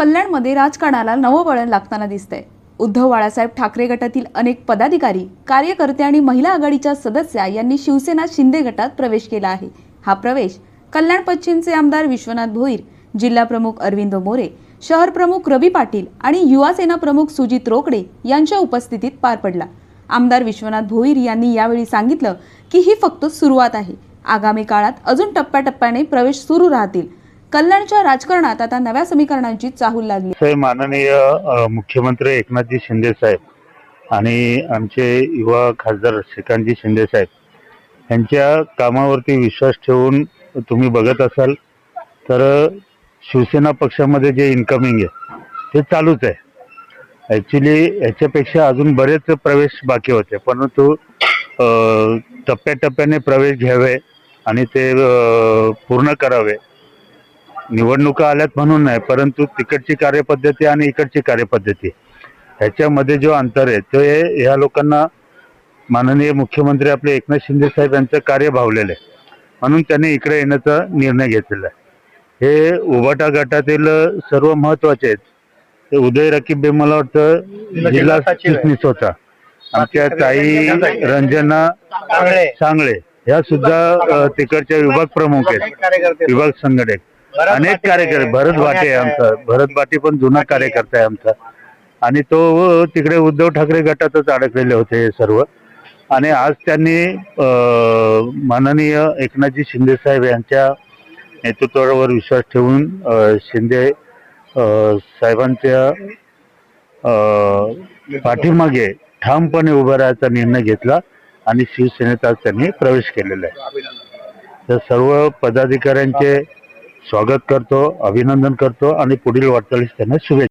कल्याणमध्ये राजकारणाला नवं वळण लागताना दिसतंय. उद्धव बाळासाहेब ठाकरे गटातील अनेक पदाधिकारी कार्यकर्ते आणि महिला आघाडीच्या सदस्या यांनी शिवसेना शिंदे गटात प्रवेश केला आहे. हा प्रवेश कल्याण पश्चिमचे आमदार विश्वनाथ भोईर जिल्हा प्रमुख अरविंद मोरे शहर प्रमुख रवी पाटील आणि युवा सेना प्रमुख सुजित रोकडे यांच्या उपस्थितीत पार पडला. आमदार विश्वनाथ भोईर यांनी यावेळी सांगितलं की ही फक्त सुरुवात आहे. आगामी काळात अजून टप्प्याटप्प्याने प्रवेश सुरू राहतील. कल्याणच्या राजकारणात आता नव्या समीकरणांची चाहूल लागली. माननीय मुख्यमंत्री एकनाथजी शिंदे साहेब आणि आमचे युवा खासदार श्रीकांतजी शिंदे साहेब यांच्या कामावरती विश्वास ठेवून तुम्ही बघत असाल तर शिवसेना पक्षामध्ये जे इन्कमिंग आहे ते चालूच आहे. ॲक्च्युली याच्यापेक्षा अजून बरेच प्रवेश बाकी होते परंतु टप्प्याटप्प्याने प्रवेश घ्यावे आणि ते पूर्ण करावे निवडणुका आल्यात म्हणून नाही परंतु तिकडची कार्यपद्धती आणि इकडची कार्यपद्धती. ह्याच्यामध्ये जो अंतर आहे ते ह्या लोकांना माननीय मुख्यमंत्री आपले एकनाथ शिंदे साहेब यांचं कार्य भावलेलं आहे. म्हणून त्यांनी इकडे येण्याचा निर्णय घेतलेला आहे. हे उभाटा गटातील सर्व महत्त्वाचे आहेत. ते उदय रकीबे मला वाटतं जिल्हा चिटणीस होता. आमच्या ताई रंजना सांगळे. ह्या सुद्धा तिकडच्या विभाग प्रमुख आहेत. विभाग संघटक. अनेक कार्यकर्ते भरत भाटे आहे आमचा भरत भाटे पण जुना कार्यकर्ता आहे आमचा. आणि तो तिकडे उद्धव ठाकरे गटातच अडकलेले होते हे सर्व. आणि आज त्यांनी माननीय एकनाथजी शिंदे साहेब यांच्या नेतृत्वावर विश्वास ठेवून शिंदे साहेबांच्या पाठीमागे ठामपणे उभा राहायचा निर्णय घेतला आणि शिवसेनेत आज त्यांनी प्रवेश केलेला आहे. तर सर्व पदाधिकाऱ्यांचे स्वागत करतो अभिनंदन करतो आणि पुढील वाटचालीस त्यांना शुभेच्छा.